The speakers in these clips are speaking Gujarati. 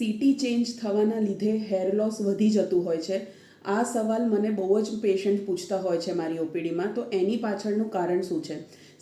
સીટી ચેન્જ થવાના લીધે હેર લોસ વધી જતું હોય છે. આ સવાલ મને બહુ જ પેશન્ટ પૂછતા હોય છે મારી ઓપીડીમાં. તો એની પાછળનું કારણ શું છે?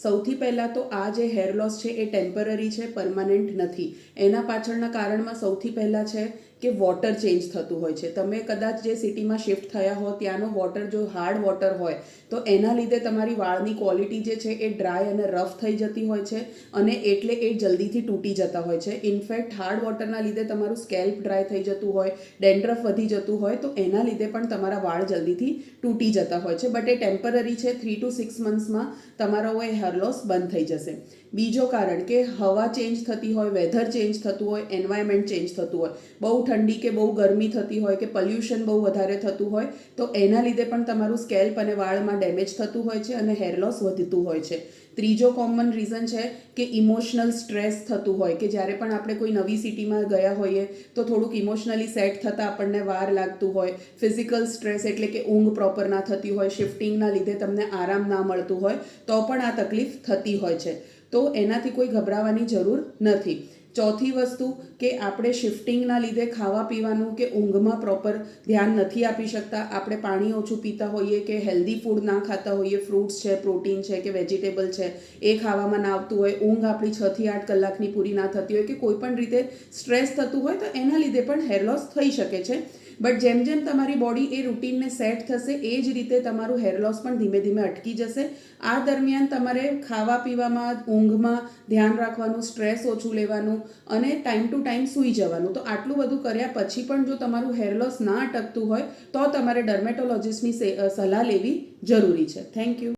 સૌથી પહેલાં તો આ જે હેર લોસ છે એ ટેમ્પરરી છે પરમાનન્ટ નથી. એના પાછળના કારણમાં સૌથી પહેલાં છે કે વોટર ચેન્જ થતું હોય છે. તમે કદાચ જે સિટીમાં શિફ્ટ થયા હો, ત્યાંનો વોટર જો હાર્ડ વોટર હોય, તો એના લીધે તમારી વાળની ક્વોલિટી જે છે એ ડ્રાય અને રફ થઈ જતી હોય છે અને એટલે એ જલ્દીથી તૂટી જતા હોય છે. ઇનફેક્ટ હાર્ડ વોટરના લીધે તમારું સ્કેલ્પ ડ્રાય થઈ જતું હોય ડેન્ડ્રફ વધી જતું હોય, તો એના લીધે પણ તમારા વાળ જલ્દીથી તૂટી જતા હોય છે. બટ એ ટેમ્પરરી છે થ્રી ટુ સિક્સ મંથ્સમાં તમારો એ હેર લોસ બંધ થઈ જશે. બીજો કારણ કે હવા ચેન્જ થતી હોય વેધર ચેન્જ થતું હોય એન્વાયરમેન્ટ ચેન્જ થતું હોય. બહુ ઠંડી કે બહુ ગરમી થતી હોય કે પોલ્યુશન બહુ વધારે થતું હોય, તો એના લીધે પણ તમારું સ્કેલ્પ અને વાળમાં ડેમેજ થતું હોય છે અને હેર લોસ વધતું હોય છે. ત્રીજો કોમન રીઝન છે કે ઇમોશનલ સ્ટ્રેસ થતું હોય કે જ્યારે પણ આપણે કોઈ નવી સિટીમાં ગયા હોઈએ, તો થોડુંક ઇમોશનલી સેટ થતાં આપણને વાર લાગતું હોય. ફિઝિકલ સ્ટ્રેસ એટલે કે ઊંઘ પ્રોપર ના થતી હોય શિફ્ટિંગના લીધે તમને આરામ ના મળતું હોય, તો પણ આ તકલીફ થતી હોય છે. તો એનાથી કોઈ ગભરાવાની જરૂર નથી. ચોથી વસ્તુ કે આપણે શિફ્ટિંગના લીધે ખાવા પીવાનું કે ઊંઘમાં પ્રોપર ધ્યાન નથી આપી શકતા. આપણે પાણી ઓછું પીતા હોઈએ કે હેલ્ધી ફૂડ ના ખાતા હોઈએ ફ્રૂટ્સ છે પ્રોટીન છે કે વેજીટેબલ છે, એ ખાવામાં ના આવતું હોય, ઊંઘ આપણી છથી આઠ કલાકની પૂરી ના થતી હોય કે કોઈ પણ રીતે સ્ટ્રેસ થતું હોય તો એના લીધે પણ હેર લોસ થઈ શકે છે. બટ જેમ જેમ તમારી બોડી એ રૂટીનને સેટ થશે, એ જ રીતે તમારું હેર લોસ પણ ધીમે ધીમે અટકી જશે. આ દરમિયાન તમારે ખાવા પીવામાં, ઊંઘમાં ધ્યાન રાખવાનું સ્ટ્રેસ ઓછું લેવાનું અને ટાઈમ ટુ ટાઈમ સૂઈ જવાનું. તો આટલું બધું કર્યા પછી પણ જો તમારું હેર લોસ ના અટકતું હોય, તો તમારે ડર્મેટોલોજિસ્ટની સલાહ લેવી જરૂરી છે. Thank you